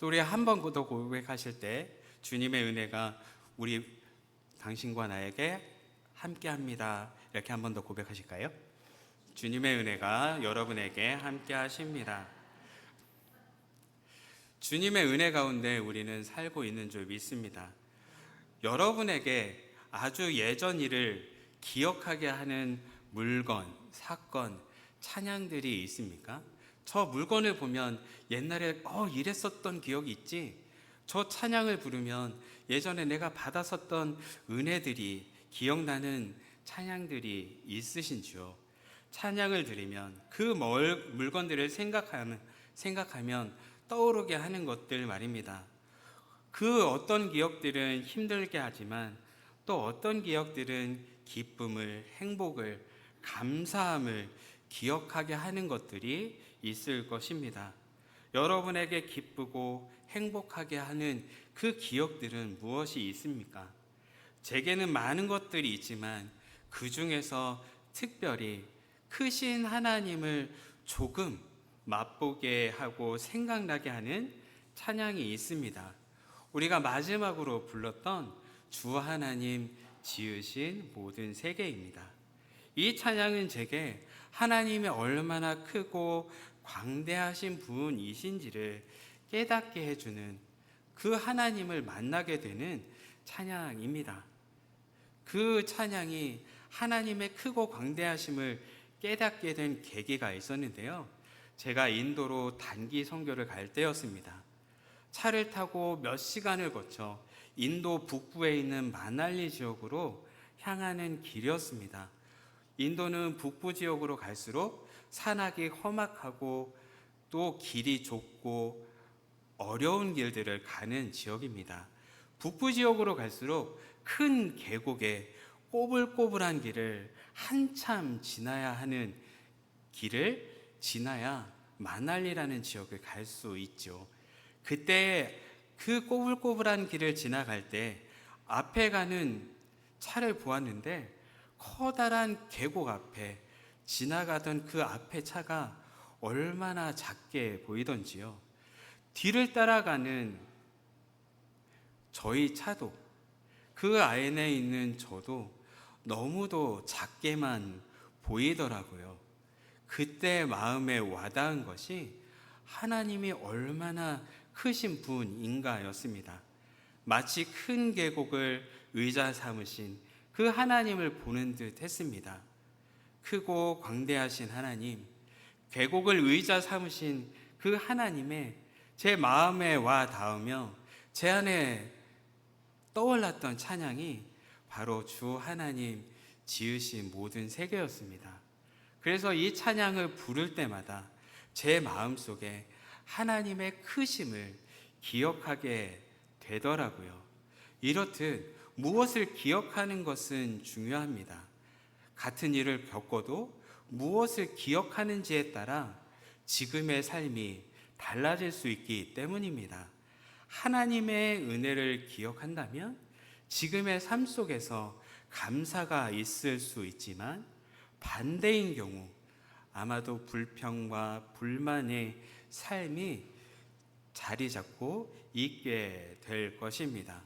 또 우리 한 번 더 고백하실 때 주님의 은혜가 우리 당신과 나에게 함께합니다. 이렇게 한 번 더 고백하실까요? 주님의 은혜가 여러분에게 함께하십니다. 주님의 은혜 가운데 우리는 살고 있는 줄 믿습니다. 여러분에게 아주 예전 일을 기억하게 하는 물건, 사건, 찬양들이 있습니까? 저 물건을 보면 옛날에 어 이랬었던 기억이 있지. 저 찬양을 부르면 예전에 내가 받았었던 은혜들이 기억나는 찬양들이 있으신지요? 찬양을 드리면 그 멀- 물건들을 생각하는 생각하면 떠오르게 하는 것들 말입니다. 그 어떤 기억들은 힘들게 하지만 또 어떤 기억들은 기쁨을, 행복을, 감사함을 기억하게 하는 것들이 있을 것입니다. 여러분에게 기쁘고 행복하게 하는 그 기억들은 무엇이 있습니까? 제게는 많은 것들이 있지만 그 중에서 특별히 크신 하나님을 조금 맛보게 하고 생각나게 하는 찬양이 있습니다. 우리가 마지막으로 불렀던 주 하나님 지으신 모든 세계입니다. 이 찬양은 제게 하나님이 얼마나 크고 광대하신 분이신지를 깨닫게 해주는 그 하나님을 만나게 되는 찬양입니다. 그 찬양이 하나님의 크고 광대하심을 깨닫게 된 계기가 있었는데요. 제가 인도로 단기 선교를 갈 때였습니다. 차를 타고 몇 시간을 거쳐 인도 북부에 있는 마날리 지역으로 향하는 길이었습니다. 인도는 북부 지역으로 갈수록 산악이 험악하고 또 길이 좁고 어려운 길들을 가는 지역입니다. 북부 지역으로 갈수록 큰 계곡에 꼬불꼬불한 길을 한참 지나야 하는 길을 지나야 마날리라는 지역을 갈 수 있죠. 그때 그 꼬불꼬불한 길을 지나갈 때 앞에 가는 차를 보았는데 커다란 계곡 앞에 지나가던 그 앞에 차가 얼마나 작게 보이던지요. 뒤를 따라가는 저희 차도 그 안에 있는 저도 너무도 작게만 보이더라고요. 그때 마음에 와닿은 것이 하나님이 얼마나 크신 분인가였습니다. 마치 큰 계곡을 의자 삼으신 그 하나님을 보는 듯 했습니다. 크고 광대하신 하나님, 계곡을 의자 삼으신 그 하나님의 제 마음에 와 닿으며 제 안에 떠올랐던 찬양이 바로 주 하나님 지으신 모든 세계였습니다. 그래서 이 찬양을 부를 때마다 제 마음 속에 하나님의 크심을 기억하게 되더라고요. 이렇듯 무엇을 기억하는 것은 중요합니다. 같은 일을 겪어도 무엇을 기억하는지에 따라 지금의 삶이 달라질 수 있기 때문입니다. 하나님의 은혜를 기억한다면 지금의 삶 속에서 감사가 있을 수 있지만 반대인 경우 아마도 불평과 불만의 삶이 자리 잡고 있게 될 것입니다.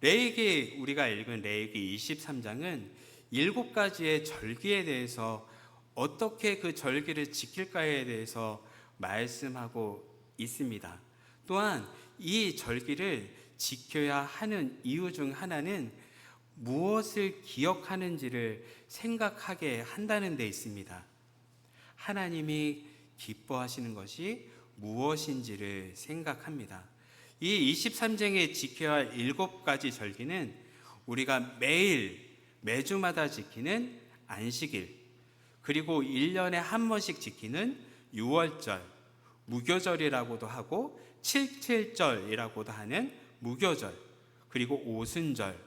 레이기 우리가 읽은 레이기 23장은 일곱 가지의 절기에 대해서 어떻게 그 절기를 지킬까에 대해서 말씀하고 있습니다. 또한 이 절기를 지켜야 하는 이유 중 하나는 무엇을 기억하는지를 생각하게 한다는 데 있습니다. 하나님이 기뻐하시는 것이 무엇인지를 생각합니다. 이 23장에 지켜야 할 일곱 가지 절기는 우리가 매일 매주마다 지키는 안식일 그리고 1년에 한 번씩 지키는 6월절 무교절이라고도 하고 칠칠절이라고도 하는 무교절 그리고 오순절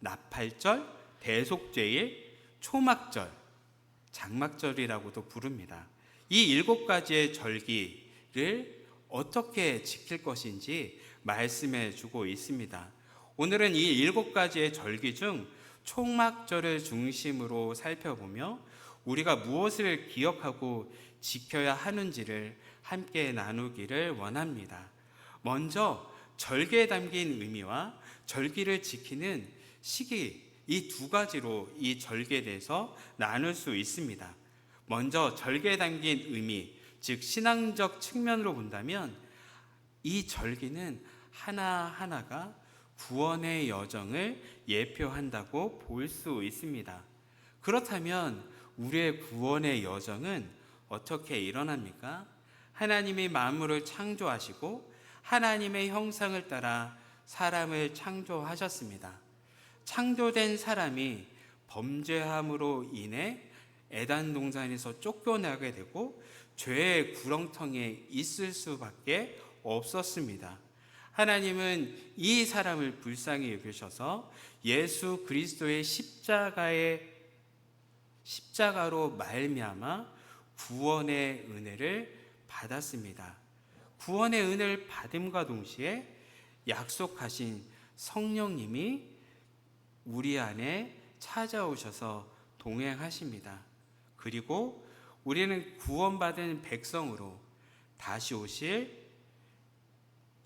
나팔절 대속죄일 초막절 장막절이라고도 부릅니다. 이 일곱 가지의 절기를 어떻게 지킬 것인지 말씀해 주고 있습니다. 오늘은 이 일곱 가지의 절기 중 총막절을 중심으로 살펴보며 우리가 무엇을 기억하고 지켜야 하는지를 함께 나누기를 원합니다. 먼저 절개에 담긴 의미와 절기를 지키는 시기 이 두 가지로 이 절개에 대해서 나눌 수 있습니다. 먼저 절개에 담긴 의미, 즉 신앙적 측면으로 본다면 이 절기는 하나하나가 구원의 여정을 예표한다고 볼 수 있습니다. 그렇다면 우리의 구원의 여정은 어떻게 일어납니까? 하나님이 만물을 창조하시고 하나님의 형상을 따라 사람을 창조하셨습니다. 창조된 사람이 범죄함으로 인해 에단 동산에서 쫓겨나게 되고 죄의 구렁텅이에 있을 수밖에 없었습니다. 하나님은 이 사람을 불쌍히 여기셔서 예수 그리스도의 십자가의 십자가로 말미암아 구원의 은혜를 받았습니다. 구원의 은혜를 받음과 동시에 약속하신 성령님이 우리 안에 찾아오셔서 동행하십니다. 그리고 우리는 구원받은 백성으로 다시 오실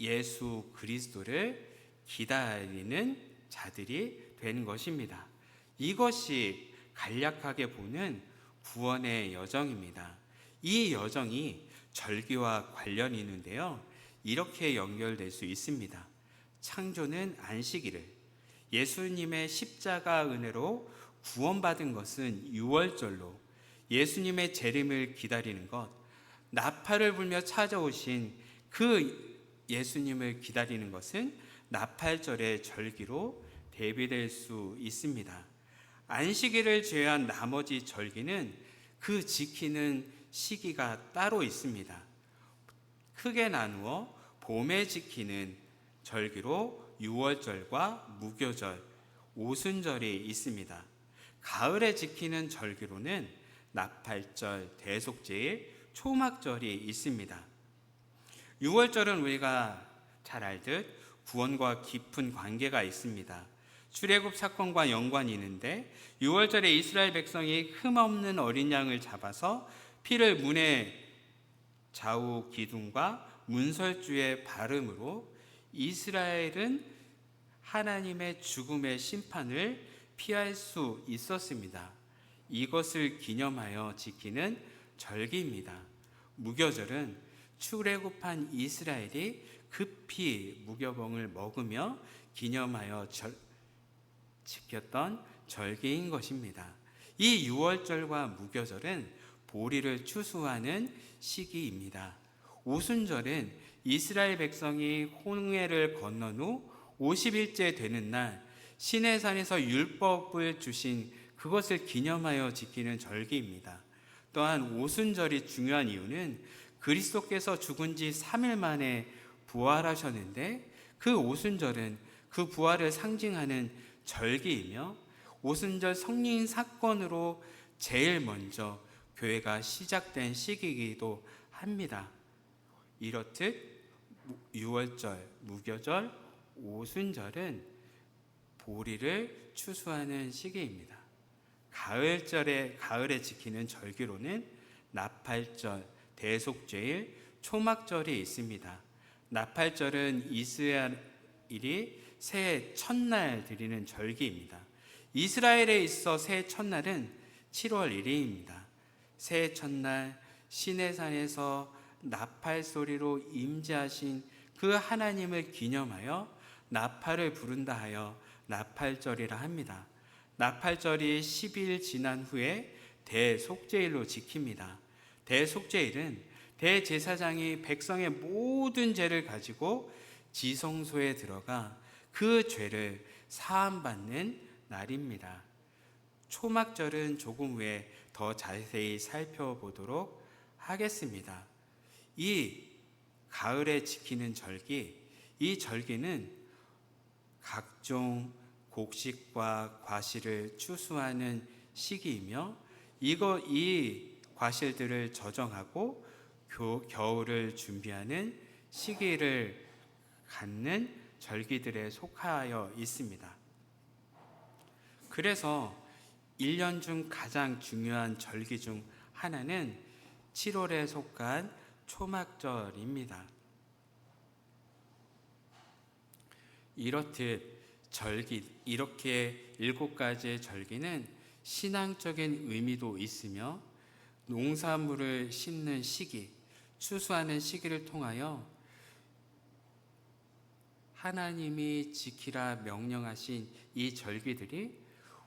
예수 그리스도를 기다리는 자들이 되는 것입니다. 이것이 간략하게 보는 구원의 여정입니다. 이 여정이 절기와 관련이 있는데요. 이렇게 연결될 수 있습니다. 창조는 안식일을 예수님의 십자가 은혜로 구원받은 것은 유월절로 예수님의 재림을 기다리는 것, 나팔을 불며 찾아오신 그 예수님을 기다리는 것은 나팔절의 절기로 대비될 수 있습니다. 안식일을 제외한 나머지 절기는 그 지키는 시기가 따로 있습니다. 크게 나누어 봄에 지키는 절기로 유월절과 무교절, 오순절이 있습니다. 가을에 지키는 절기로는 나팔절, 대속제일, 초막절이 있습니다. 6월절은 우리가 잘 알듯 구원과 깊은 관계가 있습니다. 출애굽 사건과 연관이 있는데 6월절에 이스라엘 백성이 흠없는 어린 양을 잡아서 피를 문의 좌우 기둥과 문설주에 바름으로 이스라엘은 하나님의 죽음의 심판을 피할 수 있었습니다. 이것을 기념하여 지키는 절기입니다. 무교절은 출애굽한 이스라엘이 급히 무교봉을 먹으며 기념하여 절, 지켰던 절기인 것입니다. 이 유월절과 무교절은 보리를 추수하는 시기입니다. 오순절은 이스라엘 백성이 홍해를 건넌 후 50일째 되는 날 시내산에서 율법을 주신 그것을 기념하여 지키는 절기입니다. 또한 오순절이 중요한 이유는 그리스도께서 죽은 지 3일 만에 부활하셨는데 그 오순절은 그 부활을 상징하는 절기이며 오순절 성령 사건으로 제일 먼저 교회가 시작된 시기이기도 합니다. 이렇듯 유월절, 무교절, 오순절은 보리를 추수하는 시기입니다. 가을절에 가을에 지키는 절기로는 나팔절, 대속죄일, 초막절이 있습니다. 나팔절은 이스라엘이 새해 첫날 드리는 절기입니다. 이스라엘에 있어 새해 첫날은 7월 1일입니다. 새해 첫날 시내산에서 나팔 소리로 임재하신 그 하나님을 기념하여 나팔을 부른다 하여 나팔절이라 합니다. 나팔절이 10일 지난 후에 대속죄일로 지킵니다. 대속죄일은 대제사장이 백성의 모든 죄를 가지고 지성소에 들어가 그 죄를 사함받는 날입니다. 초막절은 조금 후에 더 자세히 살펴보도록 하겠습니다. 이 가을에 지키는 절기, 이 절기는 각종 곡식과 과실을 추수하는 시기이며 이거 이 과실들을 저정하고 교, 겨울을 준비하는 시기를 갖는 절기들에 속하여 있습니다. 그래서 1년 중 가장 중요한 절기 중 하나는 7월에 속한 초막절입니다. 이렇듯 절기 이렇게 일곱 가지의 절기는 신앙적인 의미도 있으며 농산물을 심는 시기, 추수하는 시기를 통하여 하나님이 지키라 명령하신 이 절기들이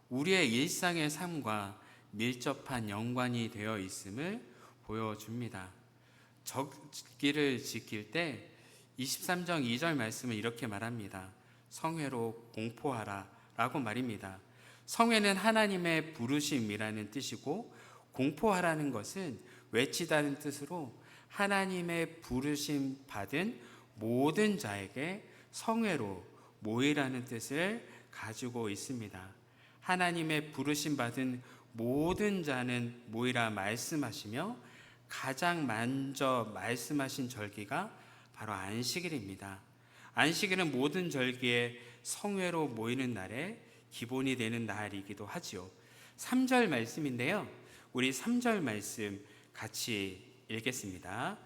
우리의 일상의 삶과 밀접한 연관이 되어 있음을 보여줍니다. 절기를 지킬 때 23장 2절 말씀은 이렇게 말합니다. 성회로 공포하라 라고 말입니다. 성회는 하나님의 부르심이라는 뜻이고 공포하라는 것은 외치다는 뜻으로 하나님의 부르심 받은 모든 자에게 성회로 모이라는 뜻을 가지고 있습니다. 하나님의 부르심 받은 모든 자는 모이라 말씀하시며 가장 먼저 말씀하신 절기가 바로 안식일입니다. 안식일은 모든 절기에 성회로 모이는 날에 기본이 되는 날이기도 하지요. 3절 말씀인데요. 우리 3절 말씀 같이 읽겠습니다.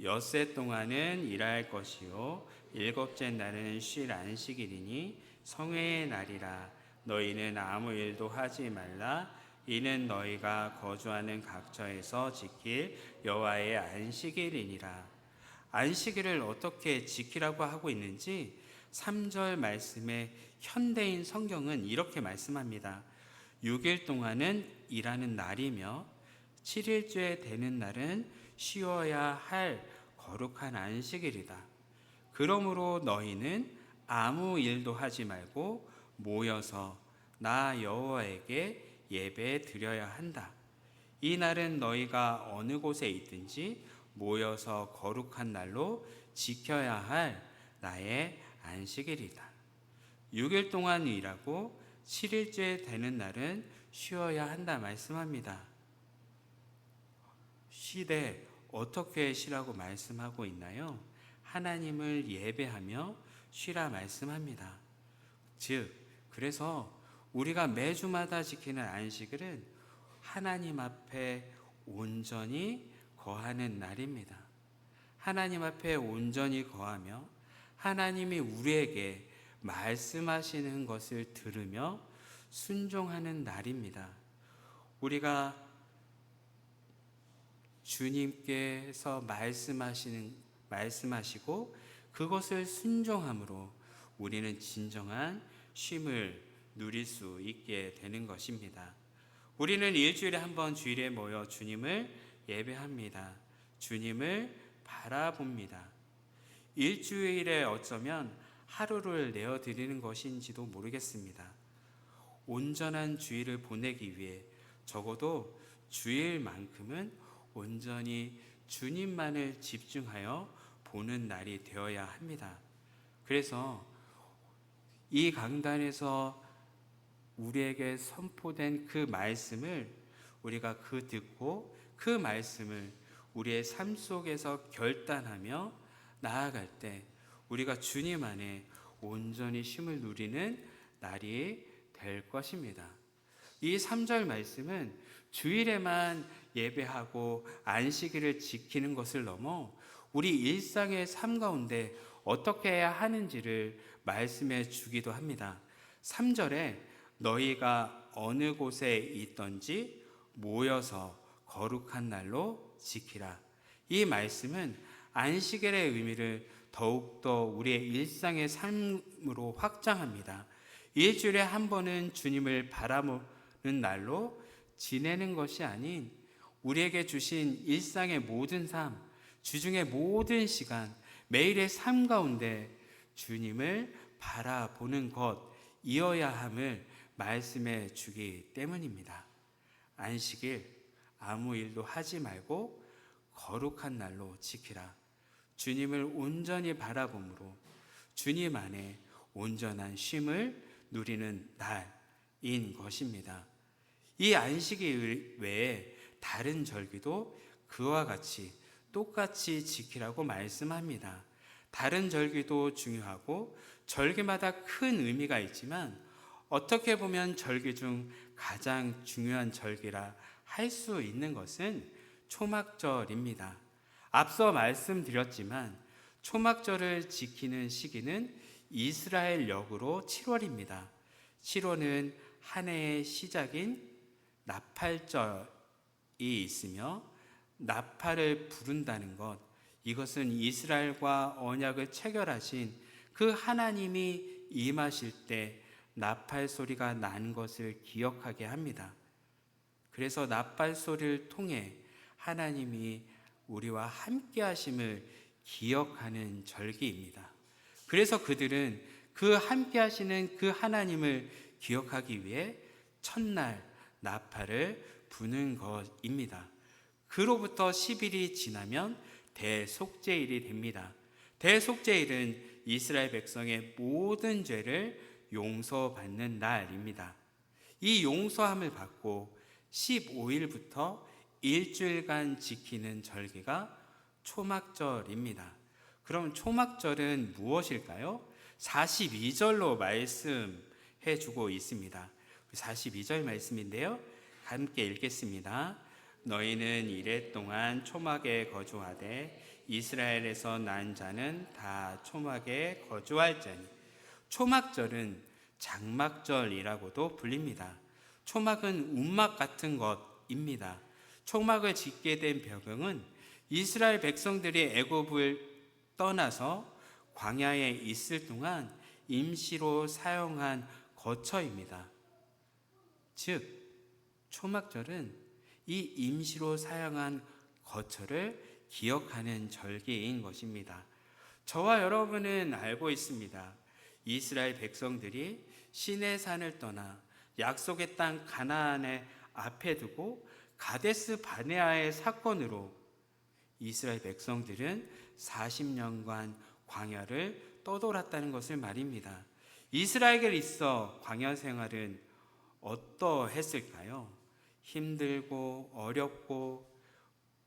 엿새 동안은 일할 것이요 일곱째 날은 쉴 안식일이니 성회의 날이라 너희는 아무 일도 하지 말라 이는 너희가 거주하는 각처에서 지킬 여호와의 안식일이니라 안식일을 어떻게 지키라고 하고 있는지 3절 말씀에 현대인 성경은 이렇게 말씀합니다. 6일 동안은 일하는 날이며 7일째 되는 날은 쉬어야 할 거룩한 안식일이다. 그러므로 너희는 아무 일도 하지 말고 모여서 나 여호와에게 예배 드려야 한다. 이 날은 너희가 어느 곳에 있든지 모여서 거룩한 날로 지켜야 할 나의 안식일이다. 6일 동안 일하고 7일째 되는 날은 쉬어야 한다 말씀합니다. 쉬되 어떻게 쉬라고 말씀하고 있나요? 하나님을 예배하며 쉬라 말씀합니다. 즉, 그래서 우리가 매주마다 지키는 안식일은 하나님 앞에 온전히 거하는 날입니다. 하나님 앞에 온전히 거하며 하나님이 우리에게 말씀하시는 것을 들으며 순종하는 날입니다. 우리가 주님께서 말씀하시는 말씀하시고 그것을 순종함으로 우리는 진정한 쉼을 누릴 수 있게 되는 것입니다. 우리는 일주일에 한 번 주일에 모여 주님을 예배합니다. 주님을 바라봅니다. 일주일에 어쩌면 하루를 내어 드리는 것인지도 모르겠습니다. 온전한 주일을 보내기 위해 적어도 주일만큼은 온전히 주님만을 집중하여 보는 날이 되어야 합니다. 그래서 이 강단에서 우리에게 선포된 그 말씀을 우리가 그 듣고 그 말씀을 우리의 삶 속에서 결단하며 나아갈 때 우리가 주님 안에 온전히 쉼을 누리는 날이 될 것입니다. 이 3절 말씀은 주일에만 예배하고 안식일을 지키는 것을 넘어 우리 일상의 삶 가운데 어떻게 해야 하는지를 말씀해 주기도 합니다. 3절에 너희가 어느 곳에 있던지 모여서 거룩한 날로 지키라. 이 말씀은 안식일의 의미를 더욱더 우리의 일상의 삶으로 확장합니다. 일주일에 한 번은 주님을 바라보는 날로 지내는 것이 아닌 우리에게 주신 일상의 모든 삶, 주중의 모든 시간, 매일의 삶 가운데 주님을 바라보는 것이어야 함을 말씀해 주기 때문입니다. 안식일 아무 일도 하지 말고 거룩한 날로 지키라. 주님을 온전히 바라봄으로 주님 안에 온전한 쉼을 누리는 날인 것입니다. 이 안식일 외에 다른 절기도 그와 같이 똑같이 지키라고 말씀합니다. 다른 절기도 중요하고 절기마다 큰 의미가 있지만 어떻게 보면 절기 중 가장 중요한 절기라 할 수 있는 것은 초막절입니다. 앞서 말씀드렸지만 초막절을 지키는 시기는 이스라엘 역으로 7월입니다. 7월은 한 해의 시작인 나팔절이 있으며 나팔을 부른다는 것 이것은 이스라엘과 언약을 체결하신 그 하나님이 임하실 때 나팔 소리가 난 것을 기억하게 합니다. 그래서 나팔 소리를 통해 하나님이 우리와 함께 하심을 기억하는 절기입니다. 그래서 그들은 그 함께 하시는 그 하나님을 기억하기 위해 첫날 나팔을 부는 것입니다. 그로부터 10일이 지나면 대속죄일이 됩니다. 대속죄일은 이스라엘 백성의 모든 죄를 용서받는 날입니다. 이 용서함을 받고 15일부터 일주일간 지키는 절기가 초막절입니다. 그럼 초막절은 무엇일까요? 42절로 말씀해 주고 있습니다. 42절 말씀인데요. 함께 읽겠습니다. 너희는 이래 동안 초막에 거주하되 이스라엘에서 난 자는 다 초막에 거주할 자니 초막절은 장막절이라고도 불립니다. 초막은 움막 같은 것입니다. 초막을 짓게 된 배경은 이스라엘 백성들이 애굽을 떠나서 광야에 있을 동안 임시로 사용한 거처입니다. 즉 초막절은 이 임시로 사용한 거처를 기억하는 절기인 것입니다. 저와 여러분은 알고 있습니다. 이스라엘 백성들이 시내 산을 떠나 약속의 땅 가나안에 앞에 두고 가데스 바네아의 사건으로 이스라엘 백성들은 40년간 광야를 떠돌았다는 것을 말입니다. 이스라엘에 있어 광야 생활은 어떠했을까요? 힘들고 어렵고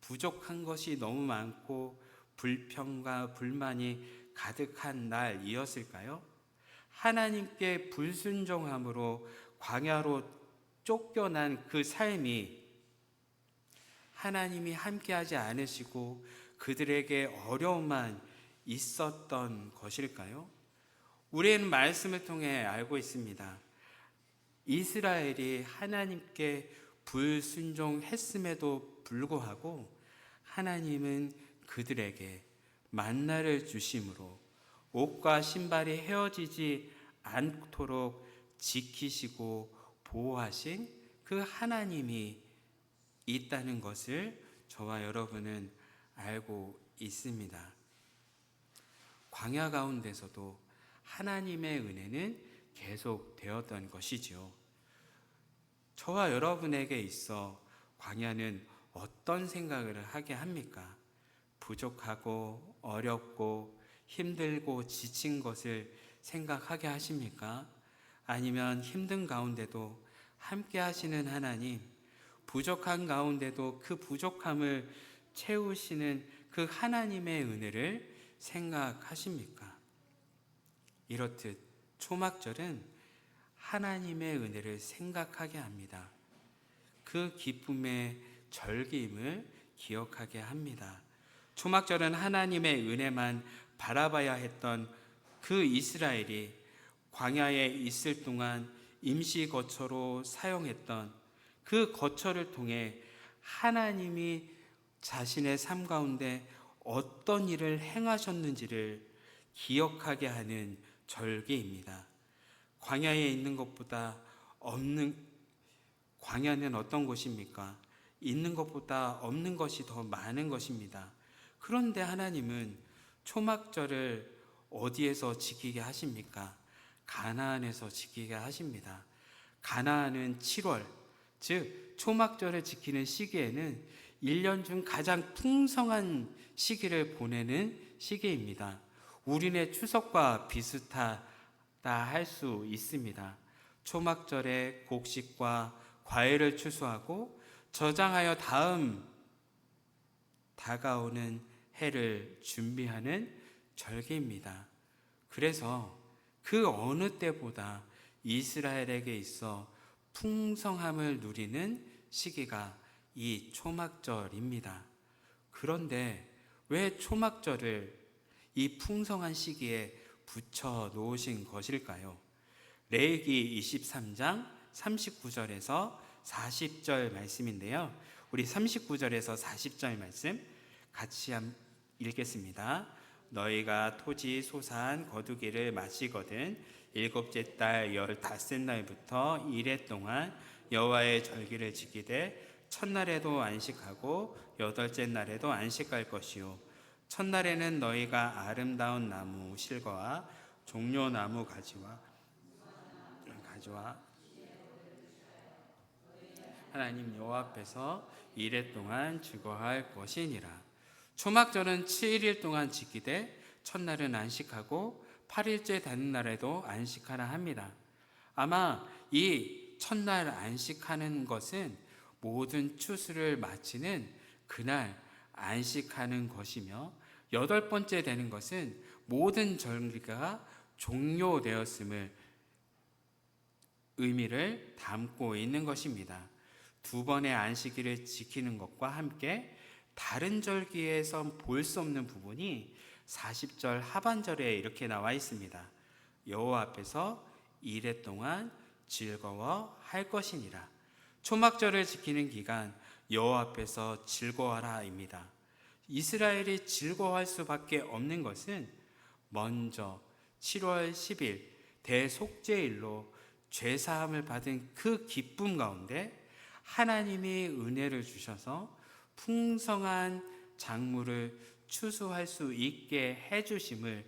부족한 것이 너무 많고 불평과 불만이 가득한 날이었을까요? 하나님께 불순종함으로 광야로 쫓겨난 그 삶이 하나님이 함께하지 않으시고 그들에게 어려움만 있었던 것일까요? 우리는 말씀을 통해 알고 있습니다. 이스라엘이 하나님께 불순종했음에도 불구하고 하나님은 그들에게 만나를 주심으로 옷과 신발이 헤어지지 않도록 지키시고 보호하신 그 하나님이 있다는 것을 저와 여러분은 알고 있습니다. 광야 가운데서도 하나님의 은혜는 계속 되었던 것이지요. 저와 여러분에게 있어 광야는 어떤 생각을 하게 합니까? 부족하고 어렵고 힘들고 지친 것을 생각하게 하십니까? 아니면 힘든 가운데도 함께 하시는 하나님, 부족한 가운데도 그 부족함을 채우시는 그 하나님의 은혜를 생각하십니까? 이렇듯 초막절은 하나님의 은혜를 생각하게 합니다. 그 기쁨의 절기임을 기억하게 합니다. 초막절은 하나님의 은혜만 바라봐야 했던 그 이스라엘이 광야에 있을 동안 임시 거처로 사용했던 그 거처를 통해 하나님이 자신의 삶 가운데 어떤 일을 행하셨는지를 기억하게 하는 절기입니다. 광야에 있는 것보다 없는 광야는 어떤 곳입니까? 있는 것보다 없는 것이 더 많은 것입니다. 그런데 하나님은 초막절을 어디에서 지키게 하십니까? 가나안에서 지키게 하십니다. 가나안은 7월, 즉 초막절을 지키는 시기에는 1년 중 가장 풍성한 시기를 보내는 시기입니다. 우리네 추석과 비슷하다 할 수 있습니다. 초막절에 곡식과 과일을 추수하고 저장하여 다음 다가오는 해를 준비하는 절기입니다. 그래서 그 어느 때보다 이스라엘에게 있어 풍성함을 누리는 시기가 이 초막절입니다. 그런데 왜 초막절을 이 풍성한 시기에 붙여 놓으신 것일까요? 레이기 23장 39절에서 40절 말씀인데요. 우리 39절에서 40절 말씀 같이 한- 읽겠습니다. 너희가 토지 소산 거두기를 마시거든 일곱째 달 열다섯 날부터 이래 동안 여호와의 절기를 지키되 첫날에도 안식하고 여덟째 날에도 안식할 것이요 첫날에는 너희가 아름다운 나무 실과와 종려 나무 가지와 가지와 하나님 여호와 앞에서 이래 동안 즐거워할 것이니라. 초막절은 7일 동안 지키되 첫날은 안식하고 8일째 되는 날에도 안식하라 합니다. 아마 이 첫날 안식하는 것은 모든 추수를 마치는 그날 안식하는 것이며 여덟 번째 되는 것은 모든 절기가 종료되었음을 의미를 담고 있는 것입니다. 두 번의 안식일을 지키는 것과 함께 다른 절기에서 볼 수 없는 부분이 40절 하반절에 이렇게 나와 있습니다. 여호와 앞에서 이래 동안 즐거워할 것이니라. 초막절을 지키는 기간 여호와 앞에서 즐거워하라입니다. 이스라엘이 즐거워할 수밖에 없는 것은 먼저 7월 10일 대속죄일로 죄 사함을 받은 그 기쁨 가운데 하나님이 은혜를 주셔서 풍성한 작물을 추수할 수 있게 해 주심을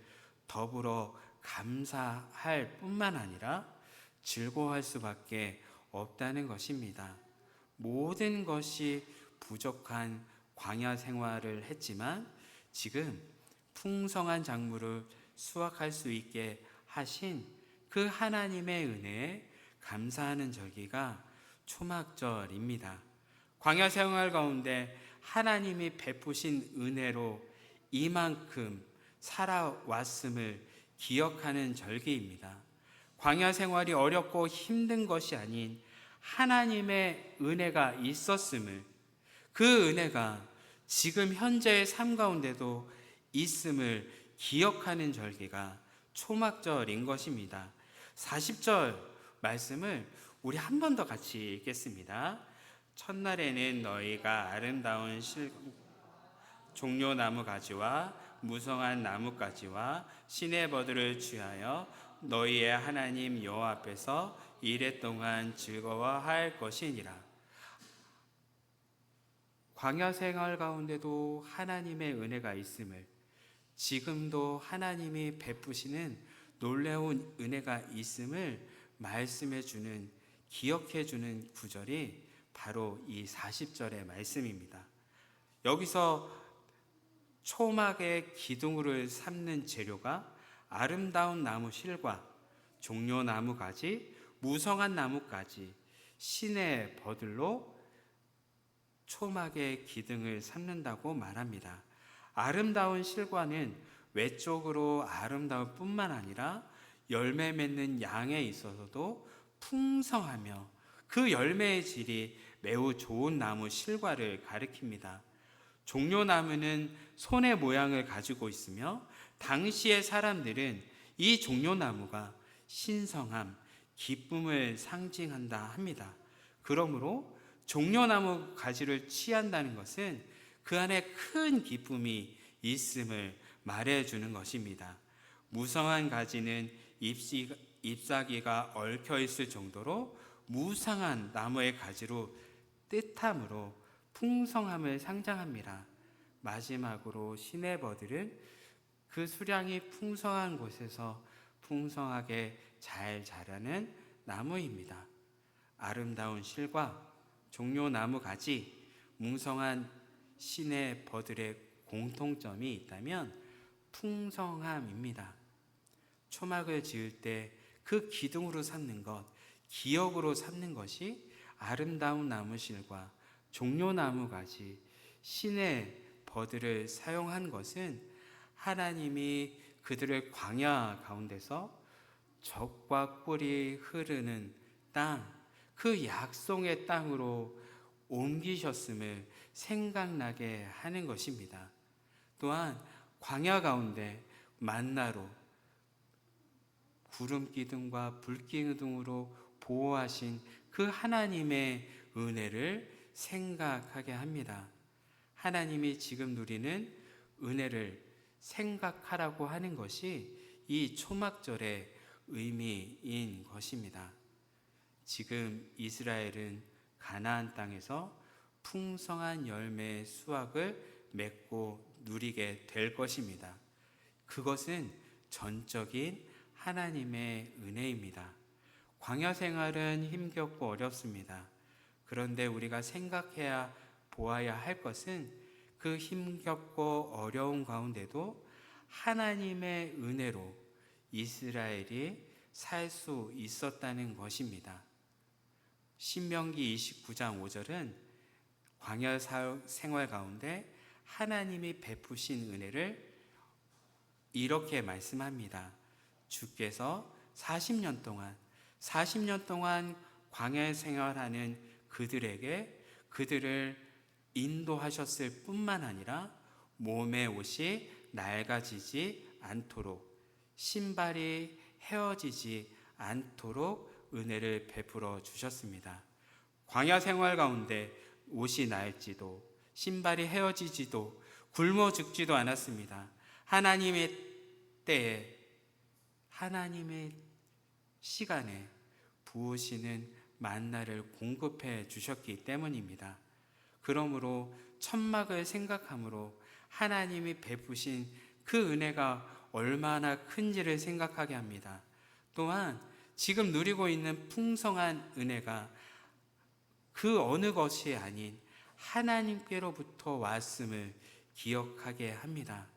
더불어 감사할 뿐만 아니라 즐거워할 수밖에 없다는 것입니다. 모든 것이 부족한 광야 생활을 했지만 지금 풍성한 작물을 수확할 수 있게 하신 그 하나님의 은혜에 감사하는 절기가 초막절입니다. 광야 생활 가운데 하나님이 베푸신 은혜로 이만큼 살아왔음을 기억하는 절기입니다. 광야 생활이 어렵고 힘든 것이 아닌 하나님의 은혜가 있었음을 그 은혜가 지금 현재의 삶 가운데도 있음을 기억하는 절기가 초막절인 것입니다. 40절 말씀을 우리 한 번 더 같이 읽겠습니다. 첫날에는 너희가 아름다운 실 종려나무 가지와 무성한 나뭇가지와 시내 버들을 취하여 너희의 하나님 여호와 앞에서 이래 동안 즐거워할 것이니라. 광야 생활 가운데도 하나님의 은혜가 있음을 지금도 하나님이 베푸시는 놀라운 은혜가 있음을 말씀해 주는 기억해 주는 구절이 바로 이 40절의 말씀입니다. 여기서 초막의 기둥을 삼는 재료가 아름다운 나무 실과 종려 나무 가지, 무성한 나무까지 신의 버들로 초막의 기둥을 삼는다고 말합니다. 아름다운 실과는 외적으로 아름다울 뿐만 아니라 열매 맺는 양에 있어서도 풍성하며 그 열매의 질이 매우 좋은 나무 실과를 가리킵니다. 종려나무는 손의 모양을 가지고 있으며 당시의 사람들은 이 종려나무가 신성함, 기쁨을 상징한다 합니다. 그러므로 종려나무 가지를 취한다는 것은 그 안에 큰 기쁨이 있음을 말해 주는 것입니다. 무성한 가지는 잎시, 잎사귀가 얽혀 있을 정도로 무상한 나무의 가지로 뜻함으로 풍성함을 상징합니다. 마지막으로 신의 버들은 그 수량이 풍성한 곳에서 풍성하게 잘 자라는 나무입니다. 아름다운 실과 종려나무 가지, 뭉성한 신의 버들의 공통점이 있다면 풍성함입니다. 초막을 지을 때 그 기둥으로 삼는 것, 기억으로 삼는 것이 아름다운 나무실과 종려나무 가지, 신의 버들을 사용한 것은 하나님이 그들을 광야 가운데서 적과 꿀이 흐르는 땅, 그 약속의 땅으로 옮기셨음을 생각나게 하는 것입니다. 또한 광야 가운데 만나로 구름 기둥과 불 기둥으로 보호하신 그 하나님의 은혜를 생각하게 합니다. 하나님이 지금 누리는 은혜를 생각하라고 하는 것이 이 초막절의 의미인 것입니다. 지금 이스라엘은 가나안 땅에서 풍성한 열매의 수확을 맺고 누리게 될 것입니다. 그것은 전적인 하나님의 은혜입니다. 광야 생활은 힘겹고 어렵습니다. 그런데 우리가 생각해야 보아야 할 것은 그 힘겹고 어려운 가운데도 하나님의 은혜로 이스라엘이 살 수 있었다는 것입니다. 신명기 29장 5절은 광야 생활 가운데 하나님이 베푸신 은혜를 이렇게 말씀합니다. 주께서 40년 동안 40년 동안 광야 생활하는 그들에게 그들을 인도하셨을 뿐만 아니라 몸의 옷이 낡아지지 않도록 신발이 헤어지지 않도록 은혜를 베풀어 주셨습니다. 광야 생활 가운데 옷이 낡지도 신발이 헤어지지도 굶어 죽지도 않았습니다. 하나님의 때에 하나님의 시간에 부으시는 만나를 공급해 주셨기 때문입니다. 그러므로 천막을 생각함으로 하나님이 베푸신 그 은혜가 얼마나 큰지를 생각하게 합니다. 또한 지금 누리고 있는 풍성한 은혜가 그 어느 것이 아닌 하나님께로부터 왔음을 기억하게 합니다.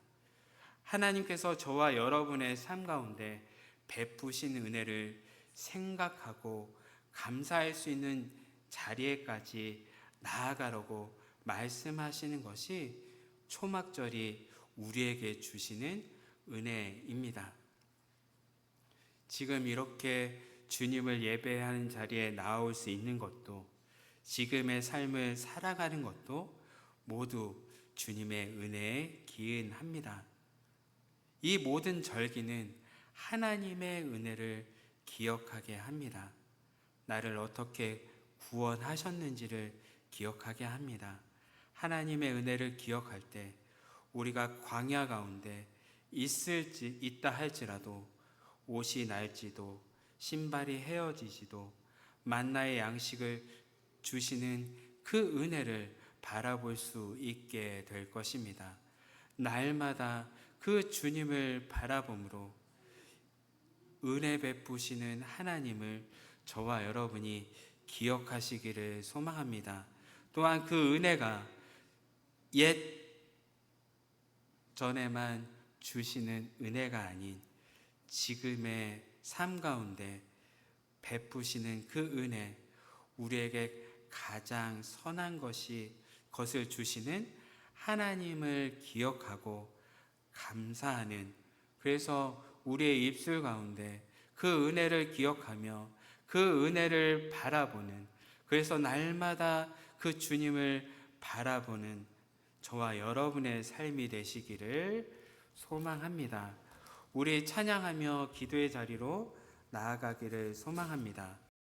하나님께서 저와 여러분의 삶 가운데 베푸신 은혜를 생각하고 감사할 수 있는 자리에까지 나아가려고 말씀하시는 것이 초막절이 우리에게 주시는 은혜입니다. 지금 이렇게 주님을 예배하는 자리에 나올 수 있는 것도 지금의 삶을 살아가는 것도 모두 주님의 은혜에 기은합니다. 이 모든 절기는 하나님의 은혜를 기억하게 합니다. 나를 어떻게 구원하셨는지를 기억하게 합니다. 하나님의 은혜를 기억할 때 우리가 광야 가운데 있을지 있다 할지라도 옷이 날지도 신발이 헤어지지도 만나의 양식을 주시는 그 은혜를 바라볼 수 있게 될 것입니다. 날마다 그 주님을 바라봄으로 은혜 베푸시는 하나님을 저와 여러분이 기억하시기를 소망합니다. 또한 그 은혜가 옛 전에만 주시는 은혜가 아닌 지금의 삶 가운데 베푸시는 그 은혜, 우리에게 가장 선한 것이 것을 주시는 하나님을 기억하고 감사하는 그래서 우리의 입술 가운데 그 은혜를 기억하며 그 은혜를 바라보는 그래서 날마다 그 주님을 바라보는 저와 여러분의 삶이 되시기를 소망합니다. 우리 찬양하며 기도의 자리로 나아가기를 소망합니다.